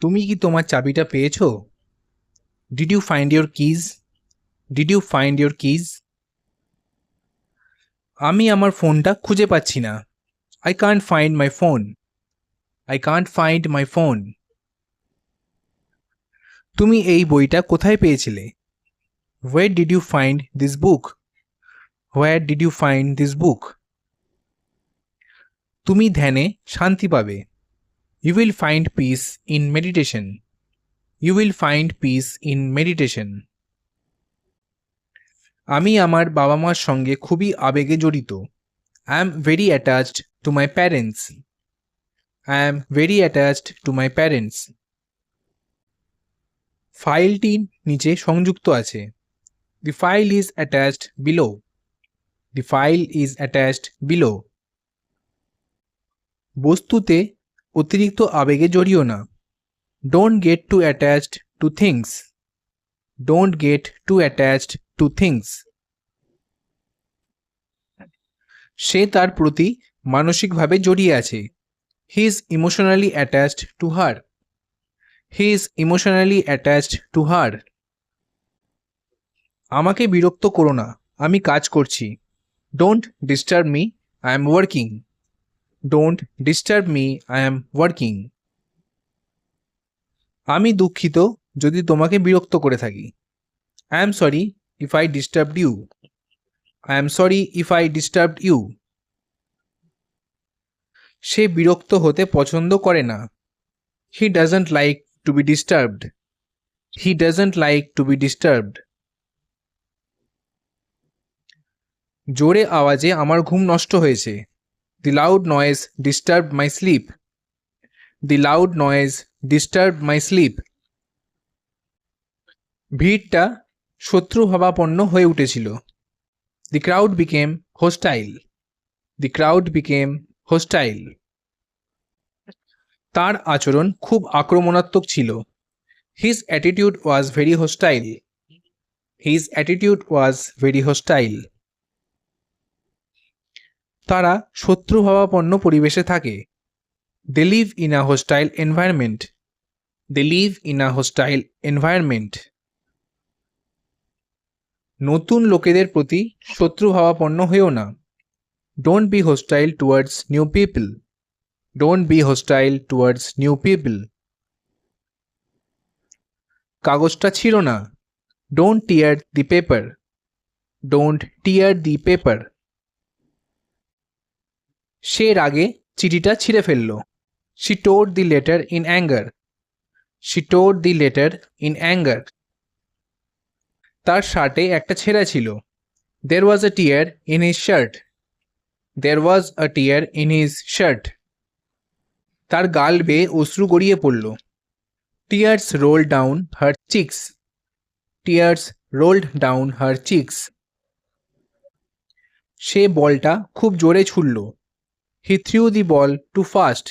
তুমি কি তোমার চাবিটা পেয়েছ? Did you find your keys did you find your keys আমি আমার ফোনটা খুঁজে পাচ্ছি না। I can't find my phone I can't find my phone তুমি এই বইটা কোথায় পেয়েছিলে? Where did you find this book where did you find this book তুমি ধ্যানে শান্তি পাবে। You will find peace in meditation you will find peace in meditation আমি আমার বাবা মার সঙ্গে খুবই আবেগে জড়িত। I am very attached to my parents I am very attached to my parents ফাইলটি নিচে সংযুক্ত আছে। The file is attached below the file is attached below বস্তুতে অতিরিক্ত আবেগে জড়িও না। Don't get too attached to things don't get too attached to things সে তার প্রতি মানসিকভাবে জড়িয়ে আছে। He is emotionally attached to her he is emotionally attached to her আমাকে বিরক্ত করো না, আমি কাজ করছি। Don't disturb me I am working don't disturb me I am working আমি দুঃখিত যদি তোমাকে বিরক্ত করে থাকি। I am sorry if I disturb you I am sorry if I disturb you সে বিরক্ত হতে পছন্দ করে না। He doesn't like to be disturbed he doesn't like to be disturbed জোরে আওয়াজে আমার ঘুম নষ্ট হয়েছে। The loud noise disturb my sleep the loud noise disturb my sleep ভিড়টা শত্রুভাবাপন্ন হয়ে উঠেছিল। The crowd became hostile the crowd became hostile তার আচরণ খুব আক্রমণাত্মক ছিল। His attitude was very hostile his attitude was very hostile তারা শত্রুভাবাপন্ন পরিবেশে থাকে। They live in a hostile environment they live in a hostile environment নতুন লোকেদের প্রতি শত্রুভাবাপন্ন হয়েও না। Don't be hostile towards new people don't be hostile towards new people কাগজটা ছিল না। Don't tear the paper don't tear the paper সে রাগে চিঠিটা ছিঁড়ে ফেলল। She tore the letter in anger she tore the letter in anger তার শার্টে একটা ছেঁড়া ছিল। There was a tear in his shirt there was a tear in his shirt তার গাল বেয়ে অশ্রু গড়িয়ে পড়ল। Tears roll down her cheeks tears rolled down her cheeks সে বলটা খুব জোরে ছুড়ল। He threw the ball too fast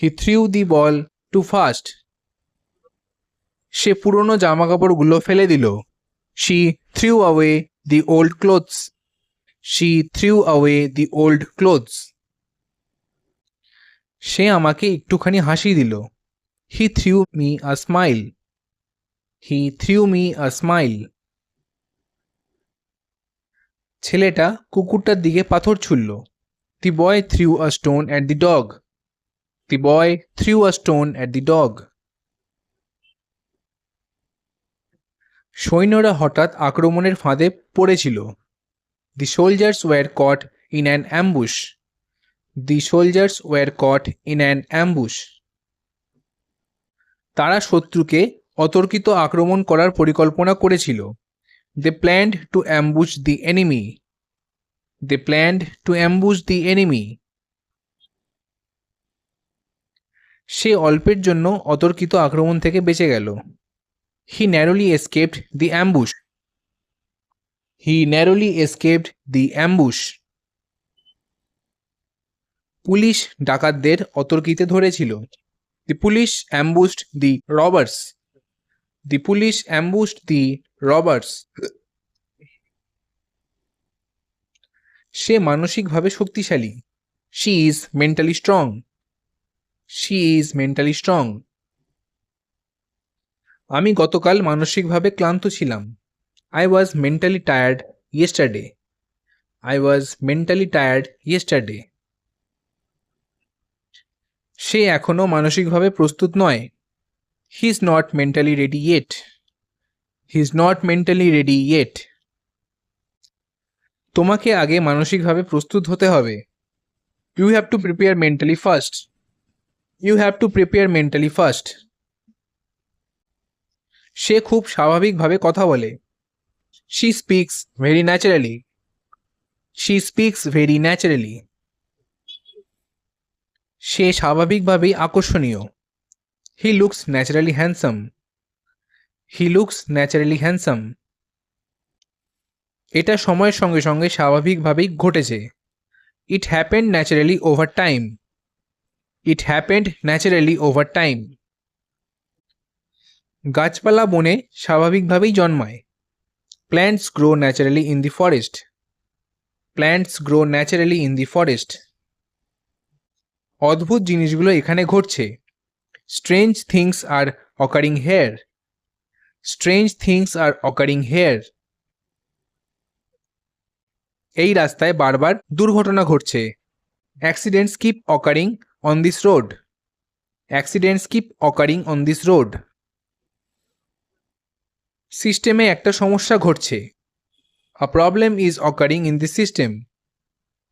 he threw the ball too fast সে পুরনো জামাকাপড়গুলো ফেলে দিল। She threw away the old clothes she threw away the old clothes সে আমাকে একটুখানি হাসি দিল। He threw me a smile he threw me a smile ছেলেটা কুকুরটার দিকে পাথর ছুড়ল। The boy threw a stone at the dog the boy threw a stone at the dog সৈন্যরা হঠাৎ আক্রমণের ফাঁদে পড়েছিল। The soldiers were caught in an ambush the soldiers were caught in an ambush তারা শত্রুকে অতর্কিত আক্রমণ করার পরিকল্পনা করেছিল। They planned to ambush the enemy they planned to ambush the enemy সে অল্পের জন্য অতর্কিত আক্রমণ থেকে বেঁচে গেল। He narrowly escaped the ambush he narrowly escaped the ambush police ডাকাতদের অতর্কিতে ধরেছিল। The police ambushed the robbers the police ambushed the robbers সে মানসিকভাবে শক্তিশালী। She is mentally strong she is mentally strong আমি গতকাল মানসিকভাবে ক্লান্ত ছিলাম। I was mentally tired yesterday I was mentally tired yesterday সে এখনও মানসিকভাবে প্রস্তুত নয়। He is not mentally ready yet he is not mentally ready yet তোমাকে আগে মানসিকভাবে প্রস্তুত হতে হবে। You have to prepare mentally first you have to prepare mentally first সে খুব স্বাভাবিকভাবে কথা বলে। She speaks very naturally she speaks very naturally সে স্বাভাবিকভাবেই আকর্ষণীয়। He looks naturally handsome he looks naturally handsome এটা সময়ের সঙ্গে সঙ্গে স্বাভাবিকভাবেই ঘটেছে। It happened naturally over time it happened naturally over time গাছপালা বনে স্বাভাবিকভাবেই জন্মায়। Plants grow naturally in the forest plants grow naturally in the forest অদ্ভুত জিনিসগুলো এখানে ঘটছে। Strange things are occurring here strange things are occurring here এই রাস্তায় বারবার দুর্ঘটনা ঘটছে। Accidents keep occurring on this road accidents keep occurring on this road সিস্টেমে একটা সমস্যা ঘটছে। A problem is occurring in the system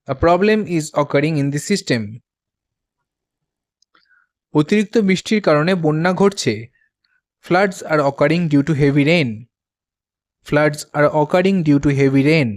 a problem is occurring in the system অতিরিক্ত বৃষ্টির কারণে বন্যা ঘটছে। Floods are occurring due to heavy rain floods are occurring due to heavy rain